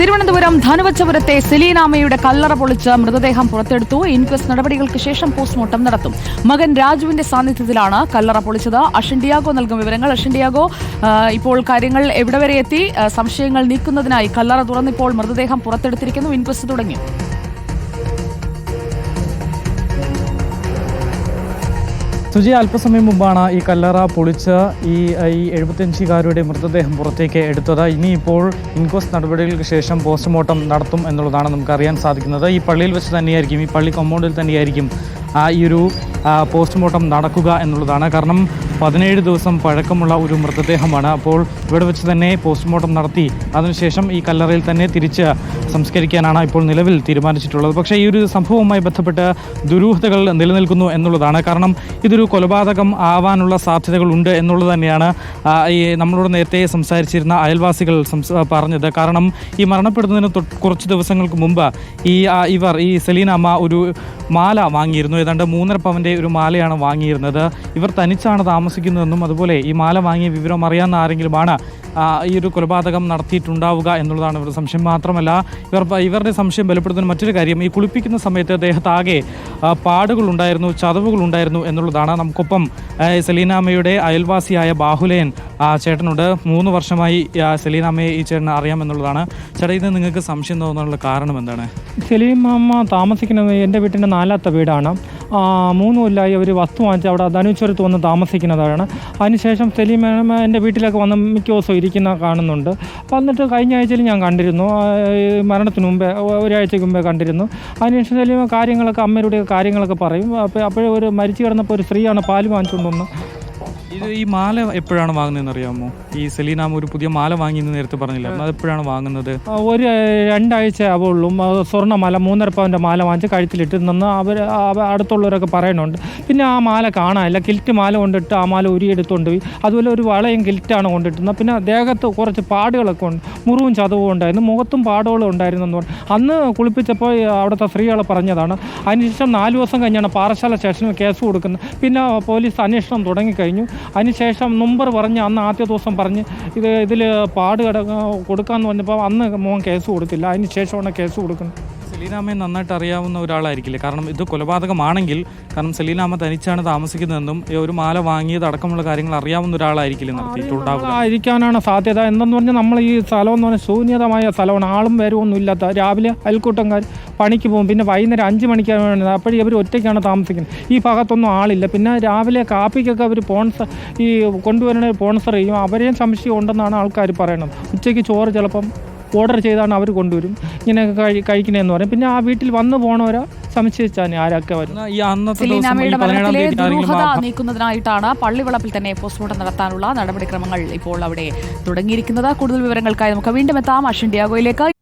തിരുവനന്തപുരം ധനുവച്ചപുരത്തെ സെലീനാമയുടെ കല്ലറ പൊളിച്ച് മൃതദേഹം പുറത്തെടുത്തു. ഇൻക്വസ്റ്റ് നടപടികൾക്ക് ശേഷം പോസ്റ്റ്മോർട്ടം നടത്തും. മകൻ രാജുവിന്റെ സാന്നിധ്യത്തിലാണ് കല്ലറ പൊളിച്ചത്. അഷിൻഡിയാഗോ നൽകും വിവരങ്ങൾ. അഷിൻഡിയാഗോ ഇപ്പോൾ കാര്യങ്ങൾ എവിടെ വരെ എത്തി? സംശയങ്ങൾ നീക്കുന്നതിനായി കല്ലറ തുറന്നിപ്പോൾ മൃതദേഹം പുറത്തെടുത്തിരിക്കുന്നു. ഇൻക്വസ്റ്റ് തുടങ്ങി. സുജി അല്പസമയം മുമ്പാണ് ഈ കല്ലറ പൊളിച്ച് ഈ ഈ എഴുപത്തിയഞ്ചുകാരുടെ മൃതദേഹം പുറത്തേക്ക് എടുത്തത്. ഇനിയിപ്പോൾ ഇൻക്വസ്റ്റ് നടപടികൾക്ക് ശേഷം പോസ്റ്റ്മോർട്ടം നടത്തും എന്നുള്ളതാണ് നമുക്ക് അറിയാൻ സാധിക്കുന്നത്. ഈ പള്ളിയിൽ വെച്ച് തന്നെയായിരിക്കും ഈ പള്ളി കമ്പൗണ്ടിൽ തന്നെയായിരിക്കും ഈ ഒരു പോസ്റ്റ്മോർട്ടം നടക്കുക എന്നുള്ളതാണ്. കാരണം പതിനേഴ് ദിവസം പഴക്കമുള്ള ഒരു മൃതദേഹമാണ്. അപ്പോൾ ഇവിടെ വെച്ച് തന്നെ പോസ്റ്റ്മോർട്ടം നടത്തി അതിനുശേഷം ഈ കല്ലറയിൽ തന്നെ തിരിച്ച് സംസ്കരിക്കാനാണ് ഇപ്പോൾ നിലവിൽ തീരുമാനിച്ചിട്ടുള്ളത്. പക്ഷേ ഈ ഒരു സംഭവവുമായി ബന്ധപ്പെട്ട് ദുരൂഹതകൾ നിലനിൽക്കുന്നു എന്നുള്ളതാണ്. കാരണം ഇതൊരു കൊലപാതകം ആവാനുള്ള സാധ്യതകളുണ്ട് എന്നുള്ളത് തന്നെയാണ് ഈ നമ്മളോട് നേരത്തെ സംസാരിച്ചിരുന്ന അയൽവാസികൾ പറഞ്ഞത്. കാരണം ഈ മരണപ്പെടുന്നതിന് കുറച്ച് ദിവസങ്ങൾക്ക് മുമ്പ് ഈ ഇവർ ഈ സെലീനമ്മ ഒരു മാല വാങ്ങിയിരുന്നു. ഏതാണ്ട് മൂന്നര പവന്റെ ഒരു മാലയാണ് വാങ്ങിയിരുന്നത്. ഇവർ തനിച്ചാണ് താമസിക്കുന്നതെന്നും അതുപോലെ ഈ മാല വാങ്ങിയ വിവരം അറിയാവുന്ന ആരെങ്കിലുമാണ് ഈ ഒരു കൊലപാതകം നടത്തിയിട്ടുണ്ടാവുക എന്നുള്ളതാണ് ഇവരുടെ സംശയം. മാത്രമല്ല ഇവർ ഇവരുടെ സംശയം ബലപ്പെടുത്തുന്ന മറ്റൊരു കാര്യം ഈ കുളിപ്പിക്കുന്ന സമയത്ത് അദ്ദേഹത്താകെ പാടുകളുണ്ടായിരുന്നു ചതവുകളുണ്ടായിരുന്നു എന്നുള്ളതാണ്. നമുക്കൊപ്പം സെലീനാമ്മയുടെ അയൽവാസിയായ ബാഹുലയൻ ചേട്ടനുണ്ട് മൂന്ന് വർഷമായി സെലീനാമ്മയെ ഈ ചേട്ടനെ അറിയാമെന്നുള്ളതാണ് ചേട്ടാ ഇത് നിങ്ങൾക്ക് സംശയം തോന്നാനുള്ള കാരണം എന്താണ്? സെലീമാമ്മ താമസിക്കുന്നത് എന്റെ വീട്ടിന്റെ നാലാത്ത വീടാണ്. മൂന്ന് കൊല്ലമായി അവർ വസ്തു വാങ്ങിച്ച് അവിടെ ധനുശ്വരത്ത് വന്ന് താമസിക്കുന്നതാണ്. അതിനുശേഷം സലീം മേനമ എന്റെ വീട്ടിലൊക്കെ വന്ന് മിക്ക ദിവസം ഇരിക്കുന്ന കാണുന്നുണ്ട്. എന്നിട്ട് കഴിഞ്ഞ ആഴ്ചയിൽ ഞാൻ കണ്ടിരുന്നു. മരണത്തിന് മുമ്പേ ഒരാഴ്ചയ്ക്ക് മുമ്പേ കണ്ടിരുന്നു. അതിനുശേഷം സലീമ കാര്യങ്ങളൊക്കെ അമ്മയുടെ കാര്യങ്ങളൊക്കെ പറയും. അപ്പോൾ അപ്പോഴൊരു മരിച്ചു കിടന്നപ്പോൾ ഒരു സ്ത്രീയാണ് പാൽ വാങ്ങിച്ചുകൊണ്ട് വന്ന് ഇത് ഈ മാല എപ്പോഴാണ് വാങ്ങുന്നതെന്ന് അറിയാമോ? ഈ സെലീനാമ ഒരു പുതിയ മാല വാങ്ങി എന്ന് നേരത്തെ പറഞ്ഞില്ല? അത് എപ്പോഴാണ് വാങ്ങുന്നത്? ഒരു രണ്ടാഴ്ച ആവുള്ളൂ. സ്വർണമാല മൂന്നര പവന്റെ മാല വാങ്ങിച്ച് കഴുത്തിലിട്ട് നിന്ന് അവർ അടുത്തുള്ളവരൊക്കെ പറയുന്നുണ്ട്. പിന്നെ ആ മാല കാണാനില്ല. കിൽറ്റ് മാല കൊണ്ടിട്ട് ആ മാല ഉരിയെടുത്തുകൊണ്ട് പോയി. അതുപോലെ ഒരു വളയും കിൽറ്റാണ് കൊണ്ടിട്ടുന്നത് പിന്നെ ദേഹത്ത് കുറച്ച് പാടുകളൊക്കെ ഉണ്ട്. മുറിവും ചതവും ഉണ്ടായിരുന്നു. മുഖത്തും പാടുകളും ഉണ്ടായിരുന്നു എന്ന് പറഞ്ഞു. അന്ന് കുളിപ്പിച്ചപ്പോൾ അവിടുത്തെ സ്ത്രീകളെ പറഞ്ഞതാണ് അതിനുശേഷം നാല് ദിവസം കഴിഞ്ഞാണ് പാറശാല സ്റ്റേഷനിൽ കേസ് കൊടുക്കുന്നത്. പിന്നെ പോലീസ് അന്വേഷണം തുടങ്ങിക്കഴിഞ്ഞു. അതിനുശേഷം നമ്പർ പറഞ്ഞ് അന്ന് ആദ്യ ദിവസം പറഞ്ഞ് ഇത് ഇതിൽ പാട് കിട കൊടുക്കാമെന്ന് പറഞ്ഞപ്പോൾ അന്ന് മോൻ കേസ് കൊടുത്തില്ല. അതിന് ശേഷമാണ് കേസ് കൊടുക്കുന്നത്. സെലീനാമ്മയെ നന്നായിട്ട് അറിയാവുന്ന ഒരാളായിരിക്കില്ല? കാരണം ഇത് കൊലപാതകമാണെങ്കിൽ കാരണം സെലീനാമ്മ തനിച്ചാണ് താമസിക്കുന്നതെന്നും ഈ ഒരു മാല വാങ്ങിയത് അടക്കമുള്ള കാര്യങ്ങൾ അറിയാവുന്ന ഒരാളായിരിക്കില്ല നടത്തിയിട്ടുണ്ടാവുക. ആയിരിക്കാനാണ് സാധ്യത. എന്തെന്ന് പറഞ്ഞാൽ നമ്മൾ ഈ സ്ഥലം എന്ന് പറഞ്ഞാൽ ശൂന്യതമായ സ്ഥലമാണ്. ആളും വരവൊന്നും ഇല്ലാത്ത. രാവിലെ അയൽക്കൂട്ടംകാർ പണിക്ക് പോകും. പിന്നെ വൈകുന്നേരം അഞ്ച് മണിക്കാണ് വേണ്ടത് അപ്പോഴും ഇവർ ഒറ്റയ്ക്കാണ് താമസിക്കുന്നത്. ഈ ഭാഗത്തൊന്നും ആളില്ല. പിന്നെ രാവിലെ കാപ്പിക്കൊക്കെ അവർ പോൺസർ ഈ കൊണ്ടുവരണ പോൺസർ ചെയ്യും. അവരെയും സംശയം ഉണ്ടെന്നാണ് ആൾക്കാർ പറയുന്നത്. ഉച്ചയ്ക്ക് ചോറ് ചിലപ്പം ഓർഡർ ചെയ്താണ് അവർ കൊണ്ടുവരും. ഇങ്ങനെയൊക്കെ കഴി കഴിക്കണേന്ന് പറയും. പിന്നെ ആ വീട്ടിൽ വന്നു പോണവരാ സംശയിച്ചാണ് ആരൊക്കെ വരും. ഈ അന്നത്തെ നീക്കുന്നതിനായിട്ടാണ് പള്ളിവളപ്പിൽ തന്നെ പോസ്റ്റ്മോർട്ടം നടത്താനുള്ള നടപടിക്രമങ്ങൾ ഇപ്പോൾ അവിടെ തുടങ്ങിയിരിക്കുന്നത്. കൂടുതൽ വിവരങ്ങൾക്കായി നമുക്ക് വീണ്ടും എത്താം. അഷിൻ ഡിയാഗോയിലേക്ക്.